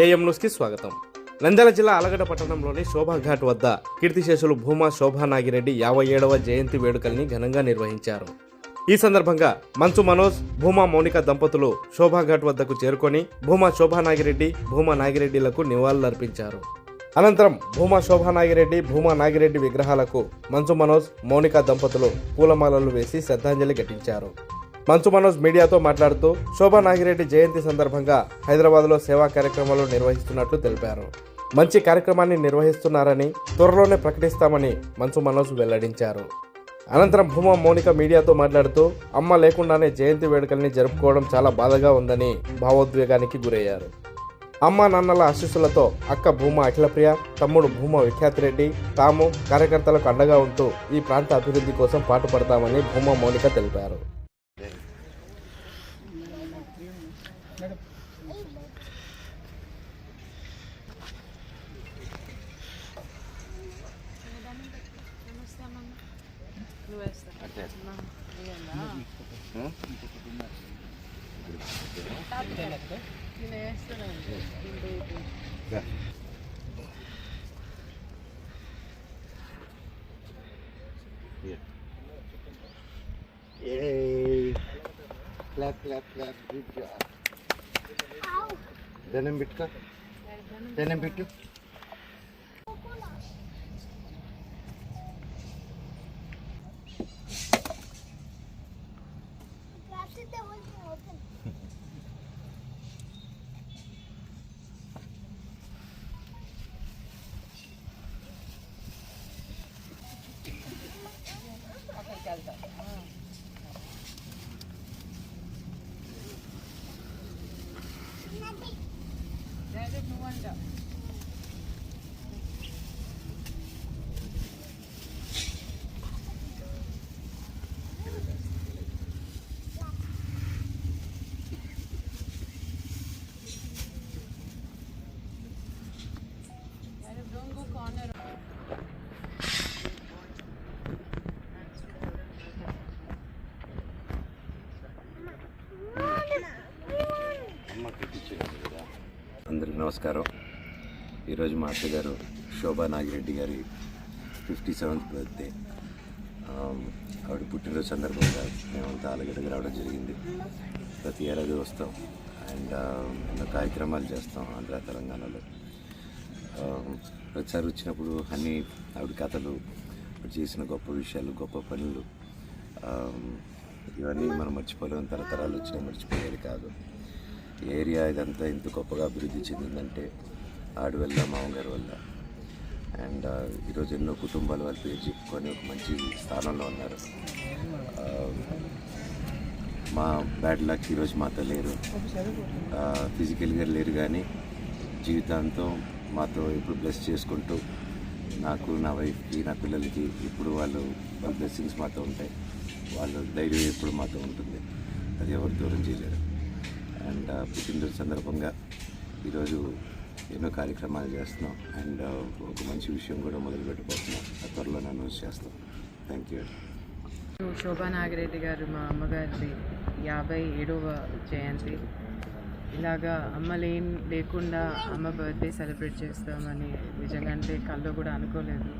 AM న్యూస్కి స్వాగతం. నంద్యాల జిల్లా అలగడ పట్టణంలోని శోభాఘాట్ వద్ద కీర్తిశేషులు భూమా శోభా నాగిరెడ్డి యాభై ఏడవ జయంతి వేడుకల్ని ఘనంగా నిర్వహించారు. ఈ సందర్భంగా మంచు మనోజ్ భూమా మౌనిక దంపతులు శోభాఘాట్ వద్దకు చేరుకొని భూమా శోభా నాగిరెడ్డి భూమా నాగిరెడ్డిలకు నివాళులర్పించారు. అనంతరం భూమా శోభా నాగిరెడ్డి భూమా నాగిరెడ్డి విగ్రహాలకు మంచు మనోజ్ మౌనిక దంపతులు పూలమాలలు వేసి శ్రద్ధాంజలి ఘటించారు. మంచు మనోజ్ మీడియాతో మాట్లాడుతూ శోభా నాగిరెడ్డి జయంతి సందర్భంగా హైదరాబాద్లో సేవా కార్యక్రమాలు నిర్వహిస్తున్నట్లు తెలిపారు. మంచి కార్యక్రమాన్ని నిర్వహిస్తున్నారని త్వరలోనే ప్రకటిస్తామని మంచు మనోజ్ వెల్లడించారు. అనంతరం భూమా మౌనిక మీడియాతో మాట్లాడుతూ అమ్మ లేకుండానే జయంతి వేడుకల్ని జరుపుకోవడం చాలా బాధగా ఉందని భావోద్వేగానికి గురయ్యారు. అమ్మ నాన్నల ఆశీస్సులతో అక్క భూమా అఖిలప్రియ తమ్ముడు భూమా విఖ్యాతిరెడ్డి తాము కార్యకర్తలకు అండగా ఉంటూ ఈ ప్రాంత అభివృద్ధి కోసం పాటుపడతామని భూమా మౌనిక తెలిపారు. Yay! Clap, clap, clap. Good job. Bit bit. Mamma, mamma, mamma, mamma, mamma, mamma, mamma, నమస్కారం. ఈరోజు మా అత్తగారు శోభా నాగిరెడ్డి గారి ఫిఫ్టీ సెవెంత్ బర్త్డే. ఆవిడ పుట్టినరోజు సందర్భంగా మేమంతా ఆలగడ్డకు రావడం జరిగింది. ప్రతి ఏడాది వస్తాం. అండ్ ఎన్నో కార్యక్రమాలు చేస్తాం ఆంధ్ర తెలంగాణలో. ప్రతిసారి వచ్చినప్పుడు అన్నీ ఆవిడ కథలు చేసిన గొప్ప విషయాలు గొప్ప పనులు ఇవన్నీ మనం మర్చిపోలేము తరతరాలు వచ్చినా మర్చిపోయేది కాదు. ఏరియా ఇదంతా ఇంత గొప్పగా అభివృద్ధి చెందిందంటే ఆడి వల్ల మామగారి వల్ల. అండ్ ఈరోజు ఎన్నో కుటుంబాలు వాళ్ళ పేరు చెప్పుకొని ఒక మంచి స్థానంలో ఉన్నారు. మా బ్యాడ్ లక్ ఈరోజు మాతో లేరు ఫిజికల్గా లేరు కానీ జీవితాంతం మాతో ఇప్పుడు బ్లెస్ చేసుకుంటూ నాకు నా వైఫ్కి నా పిల్లలకి ఇప్పుడు వాళ్ళు వాళ్ళ బ్లెస్సింగ్స్ మాతో ఉంటాయి. వాళ్ళ ధైర్యం ఎప్పుడు మాతో ఉంటుంది. అది ఎవరు దూరం చేయలేరు. అండ్ పుట్టినరోజు సందర్భంగా ఈరోజు ఎన్నో కార్యక్రమాలు చేస్తున్నాం. అండ్ ఒక మంచి విషయం కూడా మొదలు పెట్టబోతున్నాం. త్వరలో అనౌన్స్ చేస్తాం. థ్యాంక్ యూ శోభా నాగిరెడ్డి గారు మా అమ్మగారిది యాభై ఏడవ జయంతి. ఇలాగా అమ్మ లే లేకుండా అమ్మ బర్త్డే సెలబ్రేట్ చేస్తామని నిజంగా అంటే కళ్ళు కూడా అనుకోలేదు.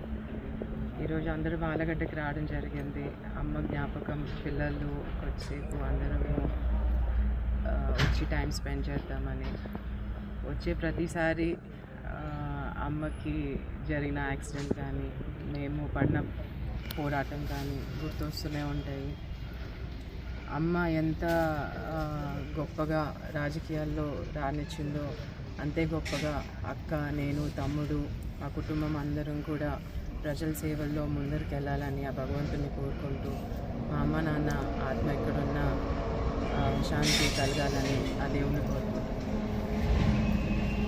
ఈరోజు అందరూ బాలగడ్డకి రావడం జరిగింది. అమ్మ జ్ఞాపకం పిల్లలు కొద్దిసేపు అందరము వచ్చి టైం స్పెండ్ చేద్దామని. వచ్చే ప్రతిసారి అమ్మకి జరిగిన యాక్సిడెంట్ కానీ మేము పడిన పోరాటం కానీ గుర్తొస్తూనే ఉంటాయి. అమ్మ ఎంత గొప్పగా రాజకీయాల్లో రాణించిందో అంతే గొప్పగా అక్క నేను తమ్ముడు మా కుటుంబం అందరం కూడా ప్రజల సేవల్లో ముందరికి వెళ్ళాలని ఆ భగవంతుని కోరుకుంటూ మా అమ్మ నాన్న ఆత్మ ఎక్కడున్నా శాంతి కలగాలని ఆ దేవుని కోరు